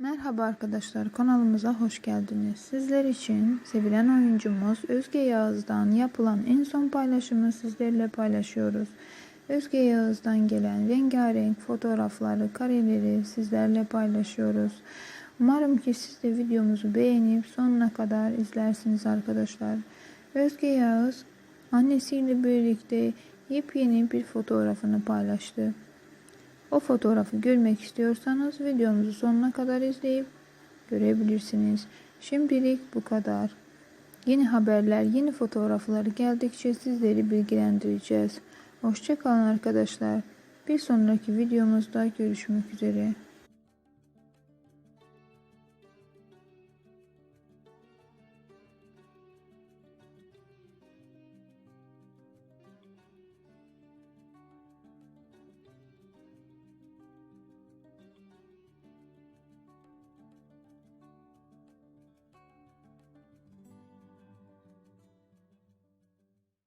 Merhaba arkadaşlar kanalımıza hoş geldiniz. Sizler için sevilen oyuncumuz Özge Yağız'dan yapılan en son paylaşımı sizlerle paylaşıyoruz. Özge Yağız'dan gelen rengarenk fotoğrafları, kareleri sizlerle paylaşıyoruz. Umarım ki siz de videomuzu beğenip sonuna kadar izlersiniz arkadaşlar. Özge Yağız annesiyle birlikte yepyeni bir fotoğrafını paylaştı. O fotoğrafı görmek istiyorsanız videomuzu sonuna kadar izleyip görebilirsiniz. Şimdilik bu kadar. Yeni haberler, yeni fotoğraflar geldikçe sizleri bilgilendireceğiz. Hoşçakalın arkadaşlar. Bir sonraki videomuzda görüşmek üzere.